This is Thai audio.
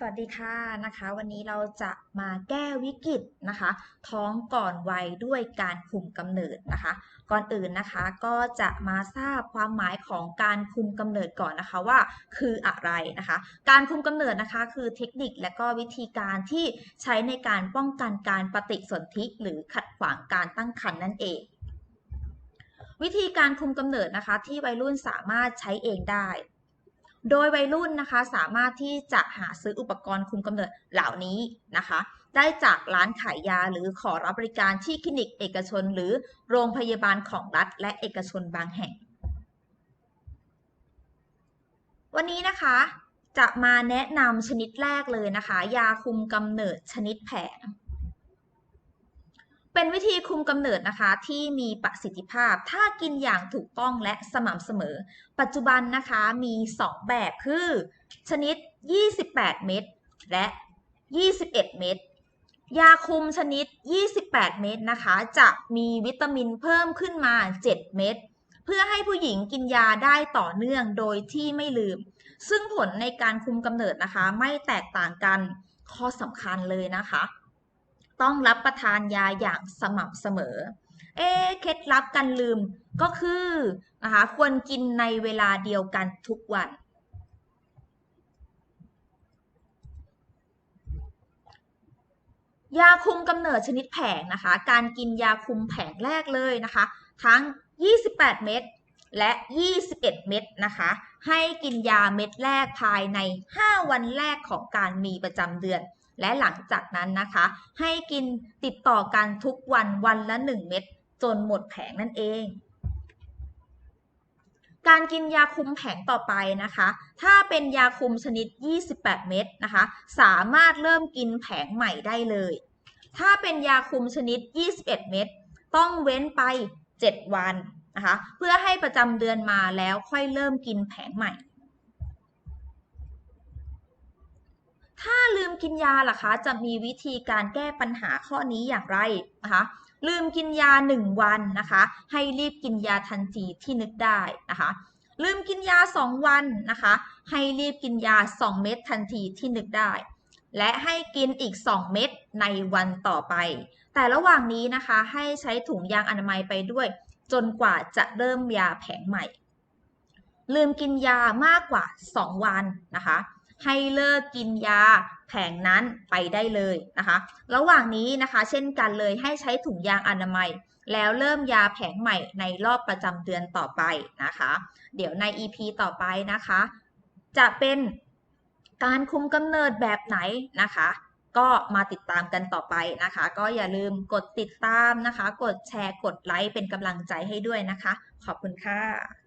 สวัสดีค่ะนะคะ วันนี้เราจะมาแก้วิกฤตนะคะ ท้องก่อนวัยด้วยการคุมกำเนิดนะคะ ก่อนอื่นนะคะก็จะมาทราบความหมายของการคุมกำเนิดก่อนนะคะว่าคืออะไรนะคะ การคุมกำเนิดนะคะ คือเทคนิคและก็วิธีการที่ใช้ในการป้องกันการปฏิสนธิหรือขัดขวางการตั้งครรภ์นั่นเองวิธีการคุมกำเนิดนะคะ ที่วัยรุ่นสามารถใช้เองได้ โดยวัยรุ่นนะคะสามารถที่จะหาซื้ออุปกรณ์คุมกำเนิดเหล่านี้นะคะ ได้จากร้านขายยาหรือขอรับบริการที่คลินิกเอกชน หรือโรงพยาบาลของรัฐ และเอกชนบางแห่ง วันนี้นะคะจะมาแนะนำชนิดแรกเลยนะคะ ยาคุมกำเนิดชนิดแผง เป็นวิธีคุมกำเนิดนะคะที่มีประสิทธิภาพ ถ้ากินอย่างถูกต้องและสม่ำเสมอ ปัจจุบันนะคะมี 2 แบบคือ ชนิด 28 เม็ดและ 21 เม็ดยาคุมชนิด 28 เม็ดนะคะ จะมีวิตามินเพิ่มขึ้นมา 7 เม็ดเพื่อให้ผู้หญิงกินยาได้ต่อเนื่องโดยที่ไม่ลืม ซึ่งผลในการคุมกำเนิดนะคะ ไม่แตกต่างกันข้อสำคัญเลยนะคะ ต้องรับประทานยาอย่างสม่ำเสมอ เอ๊ะเคล็ดลับการลืมก็คือนะคะควรกินในเวลาเดียวกันทุกวัน ยาคุมกำเนิดชนิดแผงนะคะ การกินยาคุมแผงแรกเลยนะคะ ทั้ง 28 เม็ดและ 21 เม็ดนะคะ ให้กินยาเม็ดแรกภายใน 5 วันแรกของการมีประจำเดือน และหลังจากนั้นนะคะ ให้กินติดต่อกันทุกวันวันละ 1 เม็ดจนหมดแผงนั่นเอง การกินยาคุมแผงต่อไปนะคะ ถ้าเป็นยาคุมชนิด 28 เม็ดนะคะ สามารถเริ่มกินแผงใหม่ได้เลย ถ้าเป็นยาคุมชนิด 21 เม็ดต้องเว้นไป 7 วันนะคะ เพื่อให้ประจำเดือนมาแล้วค่อยเริ่มกินแผงใหม่ กินยาล่ะคะ จะมีวิธีการแก้ปัญหาข้อนี้อย่างไรนะคะลืมกินยา 1 วันนะคะ ให้รีบกินยาทันทีที่นึกได้นะคะ ลืมกินยา 2 วันนะคะ ให้รีบกินยา 2 เม็ดทันทีที่นึกได้ และให้กินอีก 2 เม็ดในวันต่อไป แต่ระหว่างนี้นะคะให้ใช้ถุงยางอนามัยไปด้วย จนกว่าจะเริ่มยาแผงใหม่ ลืมกินยามากกว่า 2 วันนะคะ ให้เลิกกินยาแผงนั้นไปได้เลยนะคะ ระหว่างนี้นะคะ เช่นกันเลยให้ใช้ถุงยางอนามัย แล้วเริ่มยาแผงใหม่ในรอบประจำเดือนต่อไปนะคะ เดี๋ยวใน EP ต่อไปนะคะ จะเป็นการคุมกำเนิดแบบไหนนะคะ ก็มาติดตามกันต่อไปนะคะ ก็อย่าลืมกดติดตามนะคะ กดแชร์กดไลค์เป็นกำลังใจให้ด้วยนะคะ ขอบคุณค่ะ